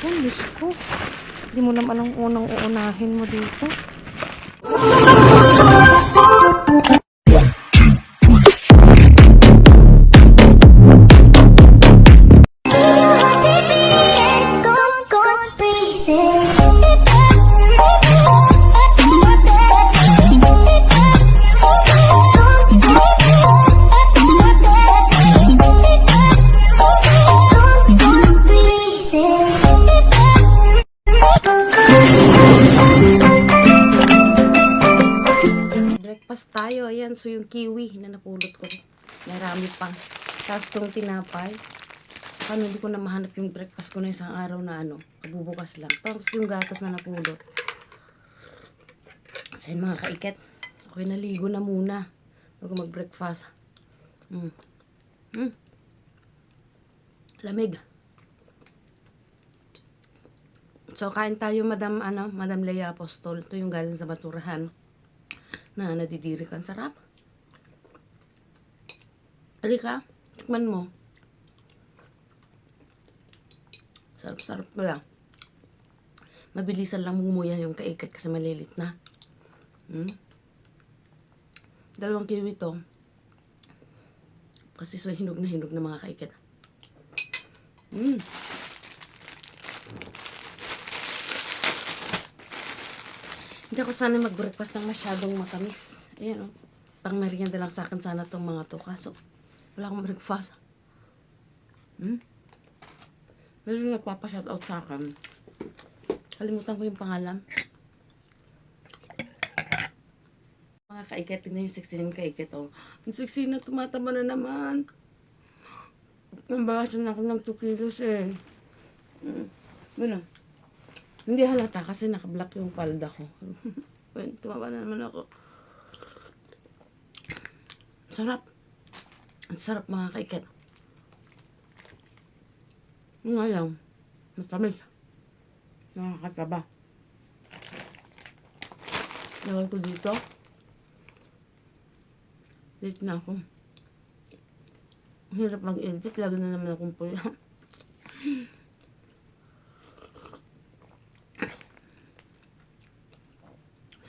Oh, Diyos ko. Hindi mo naman ang unang uunahin mo dito. Paano hindi ko na mahanap yung breakfast ko na isang araw na ano, kabubukas lang. Tapos yung gatas na napulot. Yun mga kaiket. Okay, naligo na muna. Bago mag-breakfast. Mm. Mm. Lamig. So, kain tayo, Madam, ano, Madam Leia Apostol. Ito yung galing sa basurahan na nadidiri kang sarap. Halika, tikman mo. Sarap-sarap lang. Mabilisan lang mumuya yung kaikat kasi malilit na. Hmm? Dalawang kiwi to. Kasi so hinog na hinog na mga kaikat. Hmm. Hindi ako sana mag-breakfast ng masyadong matamis. Ayan o. Oh. Pang merienda lang sa akin sana tong mga to. Kaso, wala akong breakfast. Hmm? Medyo nagpapa-shoutout sa akin. Kalimutan ko yung pangalan. Mga kaiket, tingnan yung sexy ng kaiket. Oh. Yung sexy na tumatama na naman. Nambawasan ako ng 2 kilos eh. Hmm. Ganun. Hindi halata kasi nakablock yung palda ko. Well, Tumaba na naman ako. Sarap. Ang sarap mga kaiket. Nga lang. Matamis. Nakakataba. Lagay ko dito. Late na ako. Hirap mag-edit. Lagi na naman akong puya.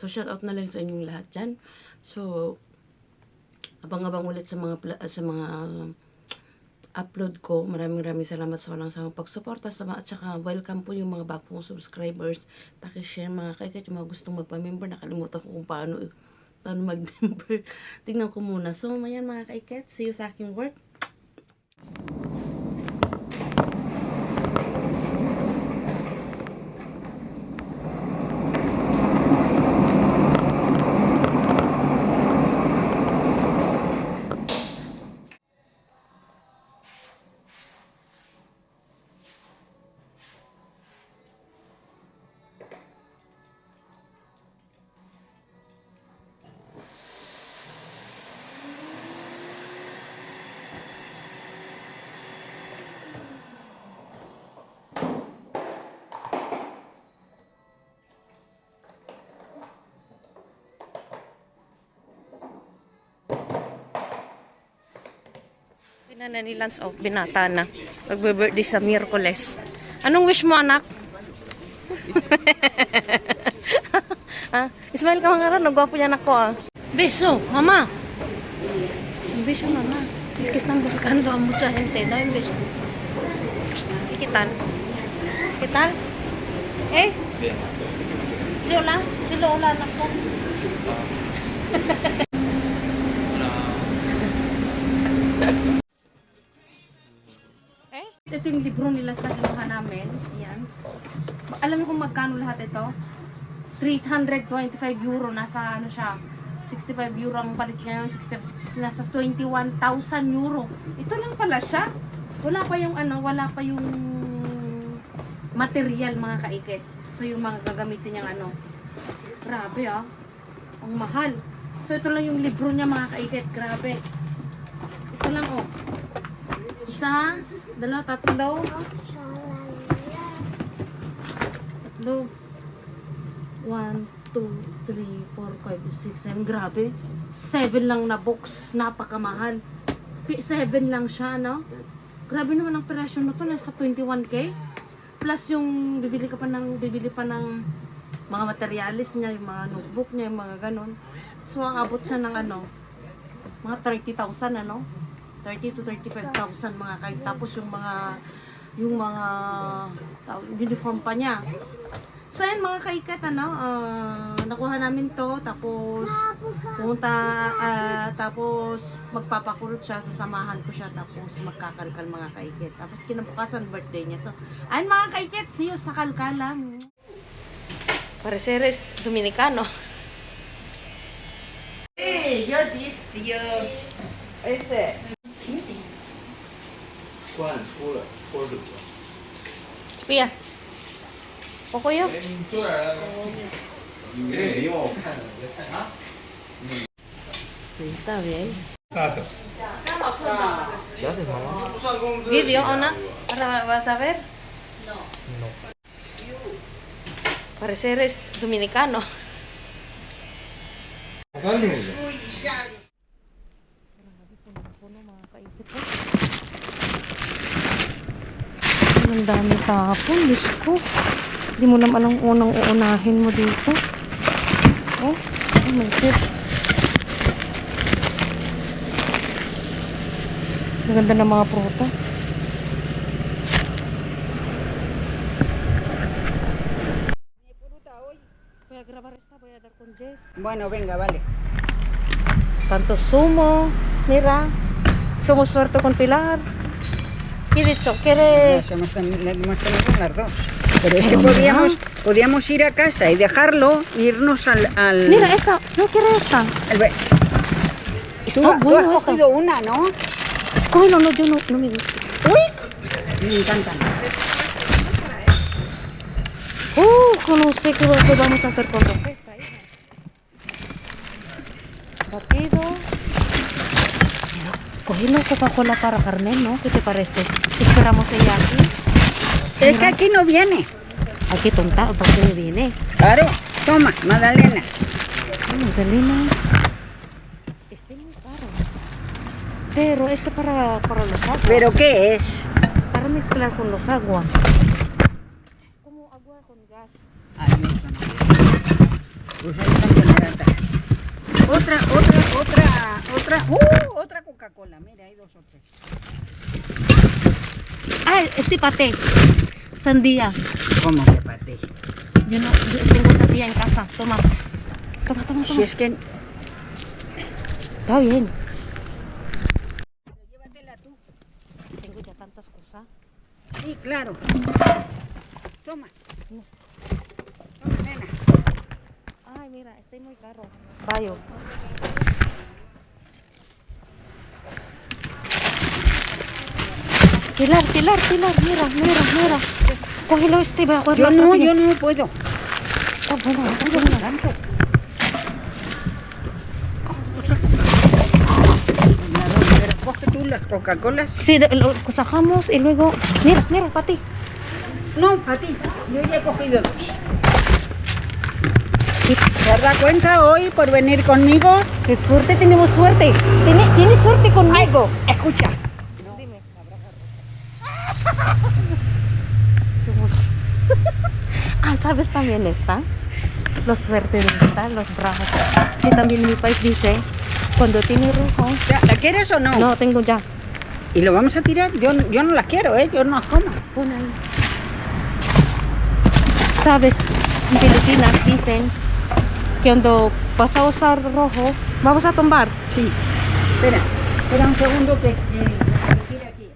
So, shout out na lang sa inyong lahat dyan. So, abang-abang ulit sa mga sa mga upload ko. Maraming maraming salamat sa walang samang pagsuporta sa mga, at saka welcome po yung mga bagong subscribers. Paki-share mga kaikat yung mga gustong magpa-member. Nakalimutan ko kung paano paano mag-member. Tingnan ko muna. So, mayan mga kaikat. See you sa aking work. Pinana ni Lance of binata na. Magbe-birthday sa Miyerkules. Anong wish mo, anak? ah, Ismail ka mga rin, nagwapo yan ako ah. Beso, mama. Beso, mama. Es que están buscando a mucha gente. Dame un beso. ¿Y qué tal? ¿Qué tal? ¿Eh? Sí, hola. Sí, hola, anak ko. libro nila sa kinuha namin. Yan. Alam mo kung magkano lahat ito? 325 euro. Nasa ano siya? 65 euro ang palit ngayon. 60, 60, nasa 21,000 euro. Ito lang pala siya. Wala pa yung ano, wala pa yung material mga kaikit. So yung mga gagamitin niyang ano. Grabe ah. Ang mahal. So ito lang yung libro niya mga kaikit. Grabe. Ito lang oh. Isa, dalawa, tatlo. Tatlo. One, two, three, four, five, six, seven. Grabe. Seven lang na box. Napakamahal. Seven lang siya, no? Grabe naman ang presyo na to. Nasa 21k. plus yung bibili ka pa ng bibili pa ng mga materialis niya, yung mga notebook niya, yung mga ganon. So aabot siya ng ano, mga 30,000 ano? 30 to 35,000 mga kahit tapos yung mga yung mga tawag- uniform pa niya. So ayun mga kaikat ano, ah, nakuha namin to tapos pumunta ah, tapos magpapakulot siya, sasamahan ko siya tapos magkakalkal mga kaikit. Tapos kinabukasan birthday niya. So ayun mga kaikit, see you sa kalkalang. Pareceres Dominicano. Sí, yo dije, yo, este, 穿出了脱水了。 Pia. Pokoyo. 哎，你做点儿。你没用，我看你在看啥？ Está bien. 咋的？ Video o na? Para vas a ver? No. Pareceres Dominicano. 我刚听的。 Ang dami tapon, Diyos ko. Hindi mo naman ang unang uunahin mo dito. Oh, oh my God. Ang ganda ng mga prutas. Voy a grabar esta, voy a dar con Jess. bueno, venga, vale. Tanto sumo, mira. Somos suerte con Pilar. ¿Qué dicho? ¿Quiere...? Las hemos tenido, las hemos tenido las dos. Pero es que podíamos, podíamos ir a casa y dejarlo irnos al... al Mira, esta. No quiero esta. ve- Tú, Está tú bueno has cogido una, ¿no? Escógelo, no, yo no, no me gusta. ¡Uy! Me encantan. ¡Uh! No sé qué, qué vamos a hacer con los esta, hija. Batido. Mira, cogimos Coca-Cola para Carmen, ¿no? ¿Qué te parece? Esperamos ella aquí. Es que aquí no viene. Ay, qué tonta, ¿para qué viene? Claro. Toma, magdalenas. Ay, Selena. Este es muy caro. Pero este para, para los aguas. ¿Pero qué es? Para mezclar con los aguas. Como agua con gas. Ay, me suena. Pues ahí también era otra. Otra, otra, otra, otra. ¡Uh! Otra Coca-Cola. Mira, hay dos o tres. Ah, este paté. Sandía. ¿Cómo que paté? Yo no, yo tengo sandía en casa. Toma. Toma, toma, Si toma. es que... Está bien. Llévatela tú. Tengo ya tantas cosas. Sí, claro. Toma. No. Ay, mira, este es muy caro. Bayo. Pilar, Pilar, Pilar, mira, mira, mira. Cógelo este, coger Yo no, yo no puedo. Está bueno, está bueno. Pero coge tú las Coca-Colas. Sí, de- lo sacamos y luego... Mira, mira, para ti. No, a ti. Yo ya he cogido dos. ¿Te has dado cuenta hoy por venir conmigo? Qué suerte, tenemos suerte. Tiene, tiene suerte conmigo. Escucha. Dime. Somos... ah, ¿sabes también esta? Los suerte de esta, los bravos. Que también en mi país dice, cuando tiene rojo... Sea, ¿La quieres o no? No, tengo ya. ¿Y lo vamos a tirar? Yo, yo no las quiero, ¿eh? Yo no las como. Pon ahí. ¿Sabes? En Filipinas dicen cuando vas a usar rojo, vamos a tomar. Sí. Espera, espera un segundo que... que- que tire aquí.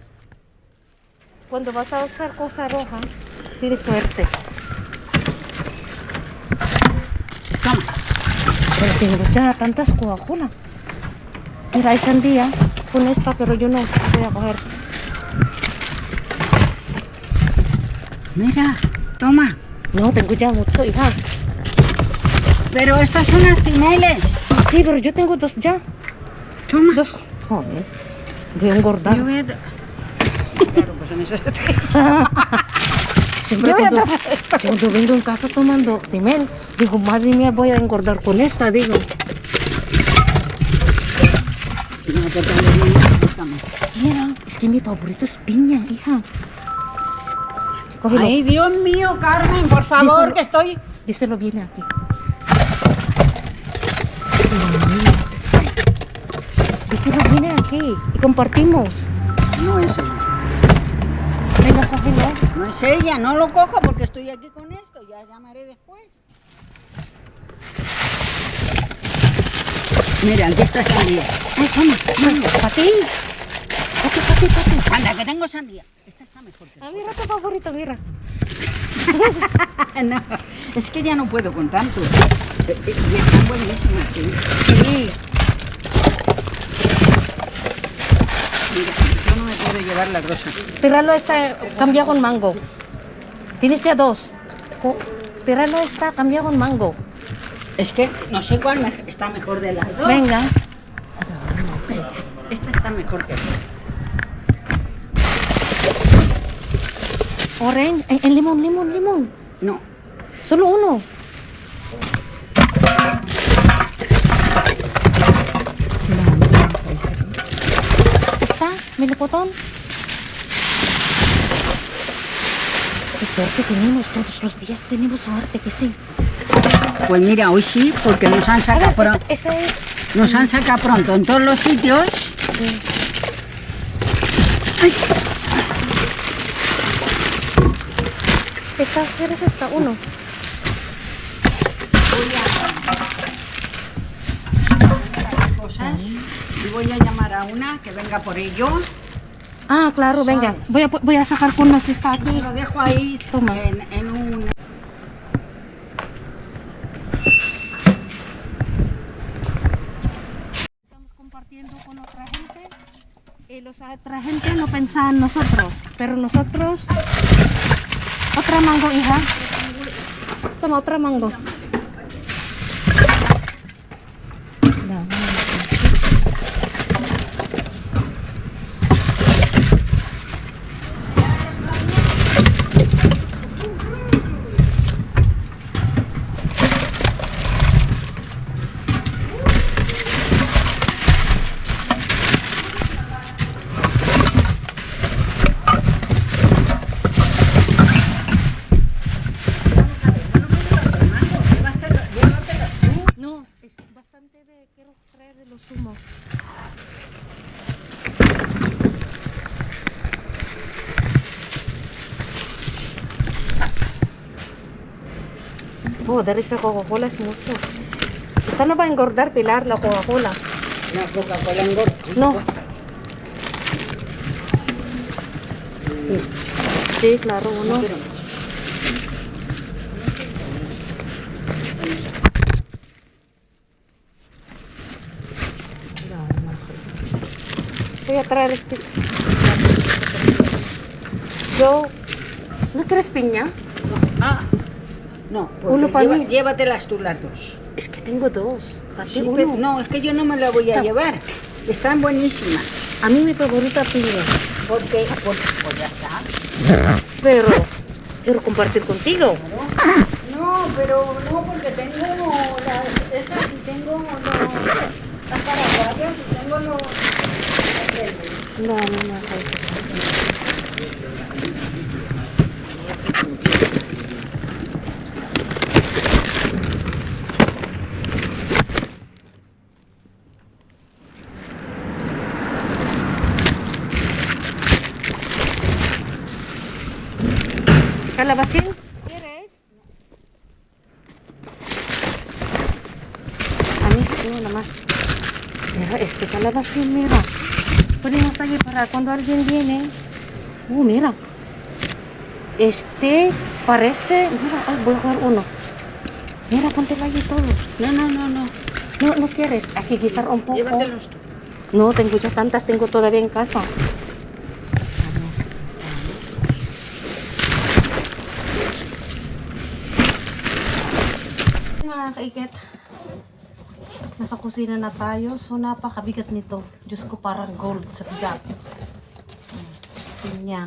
Cuando vas a usar cosa roja, tienes suerte. Toma. Tengo ya tantas Coca-Cola. Mira, hay sandía con esta, pero yo no voy a coger. Mira, toma. No, tengo ya mucho, hija. Pero estas son las cimeles. Sí, pero yo tengo dos ya. Toma. Dos. Joder. Voy a engordar. Yo voy a... Claro, pues en eso estoy. Siempre Yo cuando, cuando vengo en casa tomando timel, digo, madre mía, voy a engordar con esta, digo. Mira, es que mi favorito es piña, hija. Cógelo. Ay, Dios mío, Carmen, por favor, Díselo. que estoy... Díselo viene aquí. Viene aquí. Y compartimos. No es ella. Venga, cógelo. No es ella, no lo cojo porque estoy aquí con esto. Ya llamaré después. Mira, aquí está sandía. Ay, toma, toma. Para ti. Pati, pati, pati. Anda, que tengo sandía. Esta está mejor que Ah, mira tu favorito, mira. no, es que ya no puedo con tanto. Eh, eh, Y están buenísimas, sí. Sí. Mira, yo no me puedo llevar las rosas. Tíralo esta, cambia con mango. Tienes ya dos. Tíralo esta, cambia con mango. Es que no sé cuál me- está mejor de las dos. Venga. Esta, esta está mejor que esta. Orange, eh, eh, limón, limón, limón. No, Solo uno. ¿Está? ¿Melocotón? Qué suerte tenemos todos los días. Tenemos suerte que sí. pues mira, hoy sí, porque nos han sacado pronto. Esa es. Nos han sacado pronto en todos los sitios. Esta, ¿quieres esta? Uno. Cosas. Y voy a llamar a una que venga por ello. Ah, claro, venga. Voy a, voy a sacar con las esta aquí. Lo dejo ahí Toma. En, en un... Estamos compartiendo con otra gente y los otra gente no piensa en nosotros, pero nosotros otra mango, hija. Toma otra mango. No, es bastante de quiero traer de los zumos. Oh, dar esta Coca-Cola es mucho. Esta no va a engordar, Pilar, la Coca-Cola. Una Coca-Cola engorda. No. Sí, claro, uno. Voy a traer este. Yo. ¿No quieres piña? No, Uno para lleva- mí. llévatelas tú las dos. Es que tengo dos. Para Sí, uno. pero- no, es que yo no me la voy a Está- llevar. Están buenísimas. A mí mi favorita piña. Porque, pues, pues ya está. Pero quiero compartir contigo. No, pero no, porque tengo las, esas y tengo los, las paraguayas y tengo los... No, no, no. ¿Calabacín? ¿Quieres? Nada más. Mira, este calabacín, mira. Ponemos aquí para cuando alguien viene. Uh, mira. Este parece. Mira, ay, voy a jugar uno. Mira, póntelo allí todos. No, no, no, no. No, no quieres. Aquí quizás un poco. Llévatelos tú. No, tengo ya tantas, tengo todavía en casa. Nasa kusina na tayo. So, napakabigat nito. Diyos ko, parang gold sa bigat. Pinya.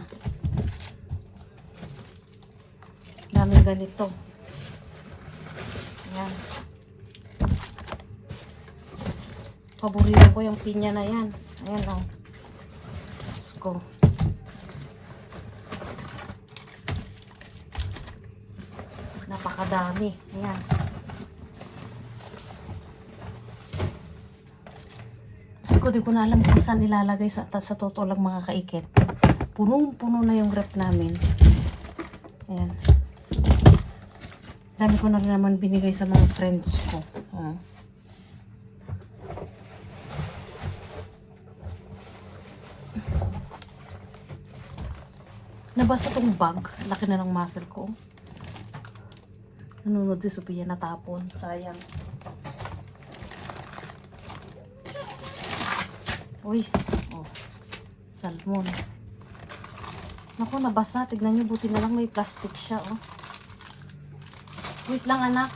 Daming ganito. Ayan. Paborito ko yung pinya na yan. Ayan o. Oh. Diyos ko. Napakadami. Ayan. Diyos ko, di ko na alam kung saan ilalagay sa, sa totoo lang mga kaikit. Punong-puno na yung rep namin. Ayan. Dami ko na rin naman binigay sa mga friends ko. Oh. Nabasa tong bag. Laki na ng muscle ko. Nanonood si Sophia natapon. Sayang. Uy. Oh. Salmon. Naku, nabasa. Tignan nyo, buti na lang may plastic siya, oh. Wait lang, anak.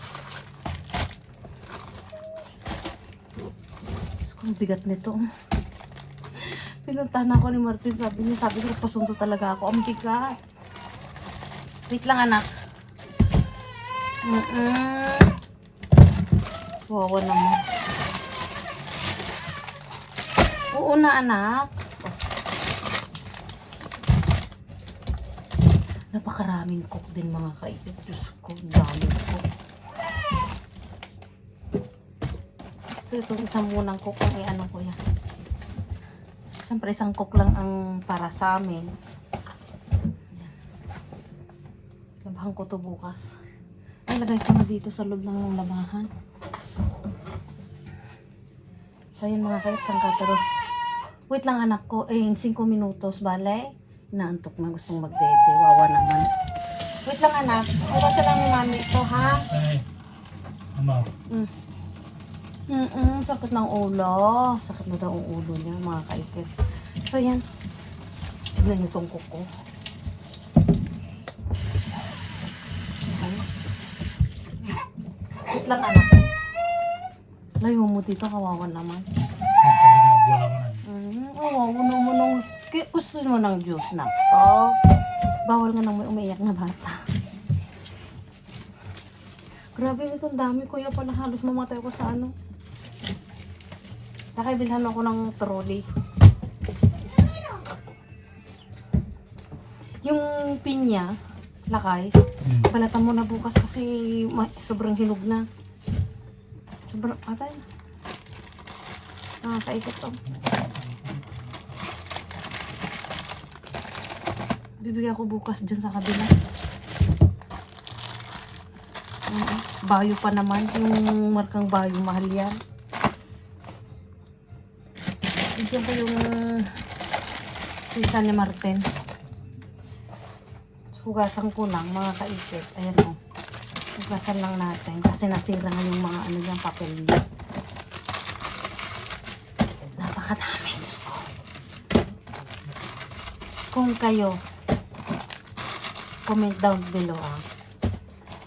Diyos ko, bigat nito. Pinuntahan ako ni Martin. Sabi niya, sabi ko, pasunto talaga ako. Ang bigat. Wait lang, anak. Mm-mm. Wawa naman. Oo na, anak. Napakaraming cook din mga kaibigan. Diyos ko, dami cook. So, itong isang munang cook ang i-ano ko yan. Siyempre, isang cook lang ang para sa amin. Yan. Labahan ko to bukas. Ay, lagay ko na dito sa loob ng labahan. So, yun mga kait, sangkatero. Wait lang anak ko, eh, in 5 minutos, bale? Inaantok na gustong magdede. Wawa naman. Wait lang anak, iwasa lang ni mami ito, ha? Ay, ama. Mm. Mm-mm, sakit ng ulo. Sakit na daw ang ulo niya, mga kaikit. So, yan. Tignan niyo tong kuko. Ay. Wait lang, anak. Layo mo dito, kawawa naman. Wala oo, uno mo nung... Ki- Gusto mo ng juice na. Oh. Bawal nga nang may umiiyak na bata. Grabe nito, ang dami kuya pala. Halos mamatay ako sa ano. Nakaibilhan ako ng trolley. Yung pinya, lakay, Hmm. balatan mo na bukas kasi sobrang hinog na. Sobrang, atay. Nakakaikot to. Bibigyan ko bukas dyan sa kabila. Oo. Bayo pa naman. Yung markang bayo, mahal yan. Bigyan ko yung sisa ni Martin. Hugasan ko lang, mga kaikit. Ayan o. Hugasan lang natin. Kasi nasira nga yung mga ano yung papel niya. Napakadami, Diyos ko. Kung kayo, comment down below ah.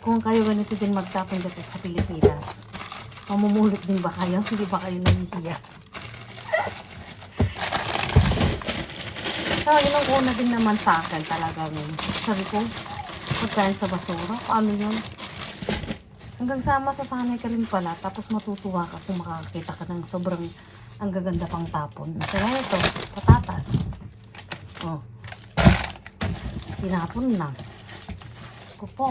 Kung kayo ganito din magtapon dito sa Pilipinas, mamumulot din ba kayo? Hindi ba kayo nahihiya? Kaya yun ang una din naman sa akin talaga yun. Sabi ko, pagkain sa basura, paano yun? Hanggang sa masasanay ka rin pala, tapos matutuwa ka kung makakakita ka ng sobrang ang gaganda pang tapon. Kaya ito, patatas. Oh. Tinapon na. Po.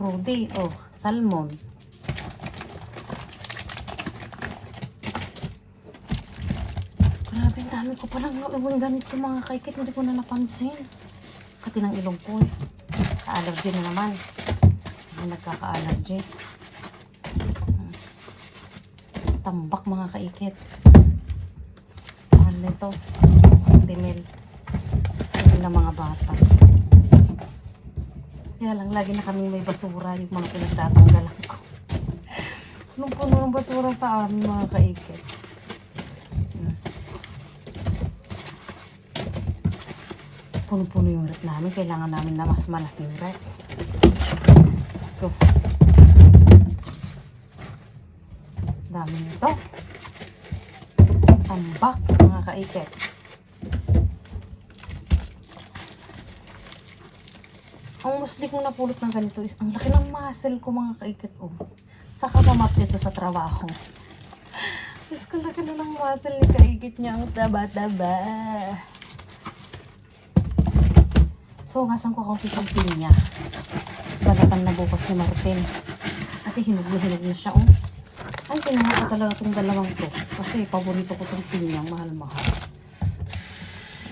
Rudy, oh, salmon. Grabe, ang dami ko palang iwan ganito mga kaikit. Hindi ko na napansin. Kati ng ilong ko eh. Ka-allergy na naman. May nagkaka-allergy. Hmm. Tambak mga kaikit. Ano nito? Timil. Timil ng mga bata. Kaya lang, lagi na kaming may basura yung mga pinagtatanggalan ko. Anong puno ng basura sa amin mga kaikit? Puno-puno yung rep namin. Kailangan namin na mas malaking rep. Let's go. Dami nito. Tambak, mga kaikit. Ang musli kong napulot ng ganito is, ang laki ng muscle ko mga kaikit. Oh. Saka mamat dito sa trabaho. Diyos ko, laki na ng muscle ni kaikit niya. Ang taba-taba. So, hugasan ko konti ng pinya. balatan na bukas ni Martin. Kasi hinog na siya, oh. Ay, kinuha ko talaga itong dalawang to. Kasi paborito ko itong pinyang mahal-mahal.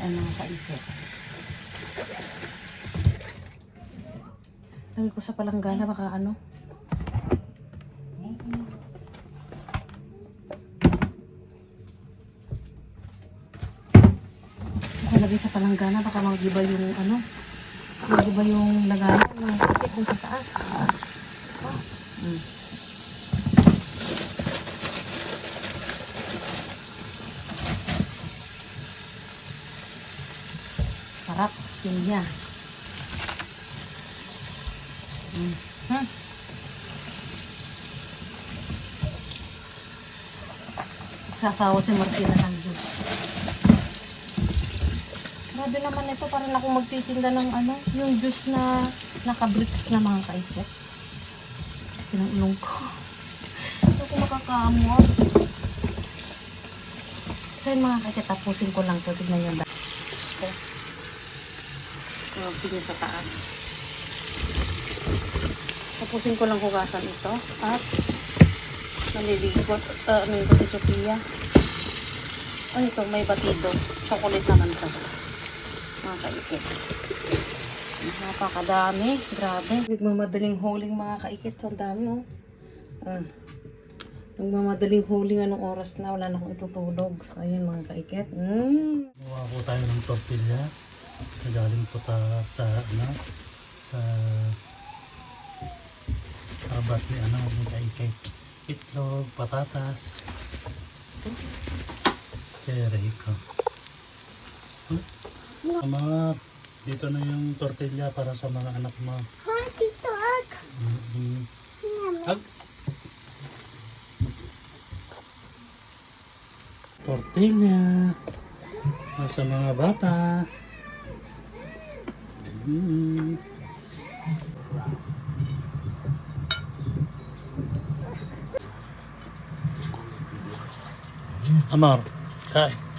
Ayan mga Lagi ko sa palanggana, baka ano. Nakalagay sa palanggana, baka mag-iba yung ano. Mag-iba yung lagayan ng tikit dun sa taas. Oh. Mm. Sarap. Yun niya. Mm. Hmm. Sasawa si Martina ng juice. Grabe naman ito. Parang ako magtitinda ng ano, yung juice na naka-bricks na mga kaisip. Pinangulong ko. Hindi ko makakaamot. So yun mga kaisip, tapusin ko lang to. Tignan yung ko. Ito, niya sa taas. Tapusin ko lang hugasan ito. At naliligot. Uh, ano ko si Sophia. Ay, ito, may batido. Chocolate naman to. Mga kaikit. Napakadami. Grabe. Nagmamadaling huling mga kaikit. So, dami, oh. Ah. Nagmamadaling huling anong oras na. Wala na akong itutulog. So, ayun mga kaikit. Mm. Kuha po tayo ng tortilla. Nagaling po ta sa ano sa kabat ni ano ni kay itlog, patatas. Kere ko. Huh? Mga dito na yung tortilla para sa mga anak mo. Hi, Tito Ag. Mm-hmm. Ag. Tortilla. Para sa mga bata. Mm. Amar, kain.